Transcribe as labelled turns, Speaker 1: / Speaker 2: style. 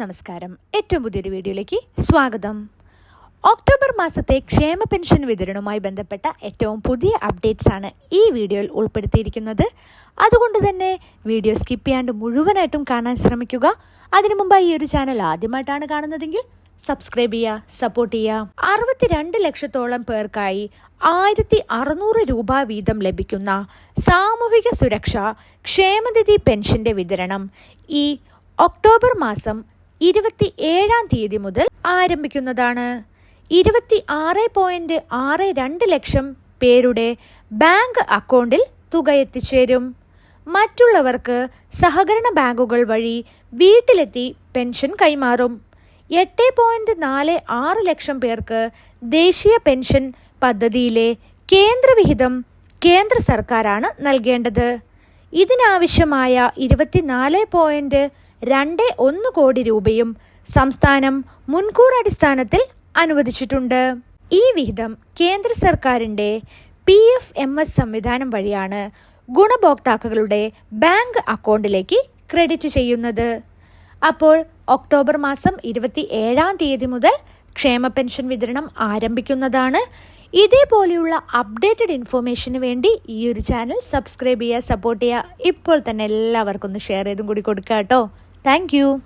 Speaker 1: നമസ്കാരം. ഏറ്റവും പുതിയൊരു വീഡിയോയിലേക്ക് സ്വാഗതം. ഒക്ടോബർ മാസത്തെ ക്ഷേമ പെൻഷൻ വിതരണവുമായി ബന്ധപ്പെട്ട ഏറ്റവും പുതിയ അപ്ഡേറ്റ്സ് ആണ് ഈ വീഡിയോയിൽ ഉൾപ്പെടുത്തിയിരിക്കുന്നത്. അതുകൊണ്ട് തന്നെ വീഡിയോ സ്കിപ്പ് ചെയ്യാണ്ട് മുഴുവനായിട്ടും കാണാൻ ശ്രമിക്കുക. അതിനു മുമ്പായി ഈ ഒരു ചാനൽ ആദ്യമായിട്ടാണ് കാണുന്നതെങ്കിൽ സബ്സ്ക്രൈബ് ചെയ്യുക സപ്പോർട്ട് ചെയ്യുക. അറുപത്തിരണ്ട് ലക്ഷത്തോളം പേർക്കായി ആയിരത്തി അറുന്നൂറ് രൂപ വീതം ലഭിക്കുന്ന സാമൂഹിക സുരക്ഷ ക്ഷേമനിധി പെൻഷന്റെ വിതരണം ഈ ഒക്ടോബർ മാസം ഇരുപത്തി ഏഴാം തീയതി മുതൽ ആരംഭിക്കുന്നതാണ്. ഇരുപത്തി ആറ് പോയിന്റ് ആറ് രണ്ട് ലക്ഷം പേരുടെ ബാങ്ക് അക്കൗണ്ടിൽ തുക എത്തിച്ചേരും മറ്റുള്ളവർക്ക് സഹകരണ ബാങ്കുകൾ വഴി വീട്ടിലെത്തി പെൻഷൻ കൈമാറും. എട്ട് പോയിന്റ് നാല് ആറ് ലക്ഷം പേർക്ക് ദേശീയ പെൻഷൻ പദ്ധതിയിലെ കേന്ദ്രവിഹിതം കേന്ദ്ര സർക്കാരാണ് നൽകേണ്ടത്. ഇതിനാവശ്യമായ ഇരുപത്തിനാല് പോയിന്റ് രണ്ട് ഒന്ന് കോടി രൂപയും സംസ്ഥാനം മുൻകൂർ അടിസ്ഥാനത്തിൽ അനുവദിച്ചിട്ടുണ്ട്. ഈ വിഹിതം കേന്ദ്ര സർക്കാരിന്റെ പി എഫ് എം എസ് സംവിധാനം വഴിയാണ് ഗുണഭോക്താക്കളുടെ ബാങ്ക് അക്കൗണ്ടിലേക്ക് ക്രെഡിറ്റ് ചെയ്യുന്നത്. അപ്പോൾ ഒക്ടോബർ മാസം ഇരുപത്തി ഏഴാം തീയതി മുതൽ ക്ഷേമ പെൻഷൻ വിതരണം ആരംഭിക്കുന്നതാണ്. ഇതേപോലെയുള്ള അപ്ഡേറ്റഡ് ഇൻഫോർമേഷന് വേണ്ടി ഈ ഒരു ചാനൽ സബ്സ്ക്രൈബ് ചെയ്യുക സപ്പോർട്ട് ചെയ്യുക. ഇപ്പോൾ തന്നെ എല്ലാവർക്കും ഒന്ന് ഷെയർ ചെയ്തും കൂടി കൊടുക്കുക കേട്ടോ. Thank you.